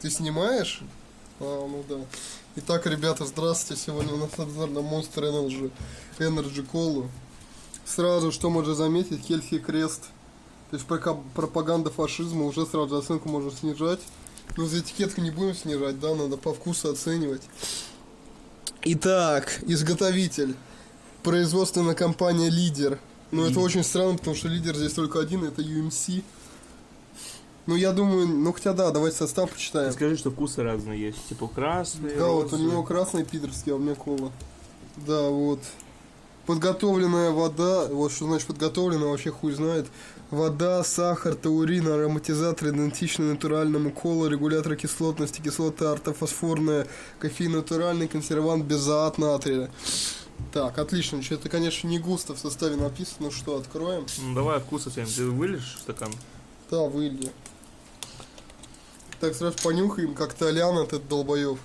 Ты снимаешь? А, ну да. Итак, ребята, здравствуйте. Сегодня у нас обзор на Monster Energy, Energy Cola. Сразу, что можно заметить, Хельси Крест. То есть прока- пропаганда фашизма, уже сразу оценку можно снижать. Но за этикетку не будем снижать, да, надо по вкусу оценивать. Итак, изготовитель. Производственная компания Лидер. Ну, это очень странно, потому что лидер здесь только один, это UMC. Ну, я думаю, ну хотя да, давайте состав почитаем. Скажи, что вкусы разные есть. Типа красный, Да, вот у розовый. него красный пидорский, а у меня кола. Да, вот. Подготовленная вода, вот что значит подготовленная, вообще хуй знает. Вода, сахар, таурин, ароматизатор идентичны натуральному кола, регулятор кислотности, кислота ортофосфорная, кофеин натуральный, консервант, безоат натрия. Так, отлично, это, конечно, не густо в составе написано, ну что, откроем? Ну, давай вкус оценим. Ты вылишь в стакан? Да, вылью. Так, сразу понюхаем, как Толян этот долбоев.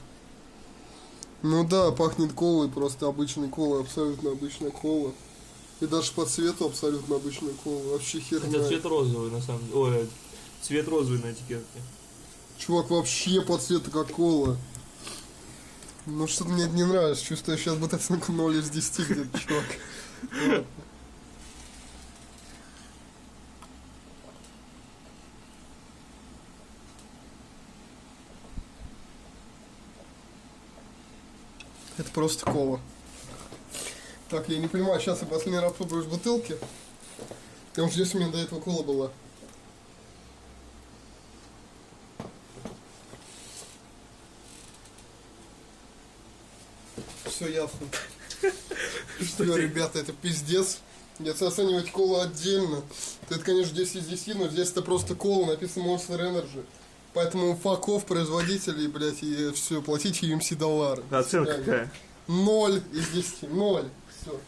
Ну да, пахнет колой, просто обычной колой, абсолютно обычная кола. И даже по цвету абсолютно обычная кола, вообще херня. Хотя цвет розовый, на самом деле. Ой, цвет розовый на этикетке. Чувак, вообще по цвету как кола. Ну что-то мне это не нравится, чувствую, сейчас будет оценку 0 из 10 где-то, чувак. Это просто кола. Так, я не понимаю, сейчас я последний раз попробую из бутылки. Потому что здесь у меня до этого кола была. Все ясно. Что, ребята, это пиздец. Если оценивать колу отдельно, то это, конечно, 10 из 10, но здесь это просто кола, написано Monster Energy. Поэтому факов производителей, блядь, и все, платите UMC доллары. Оценка какая? Ноль из 10. Ноль. Все.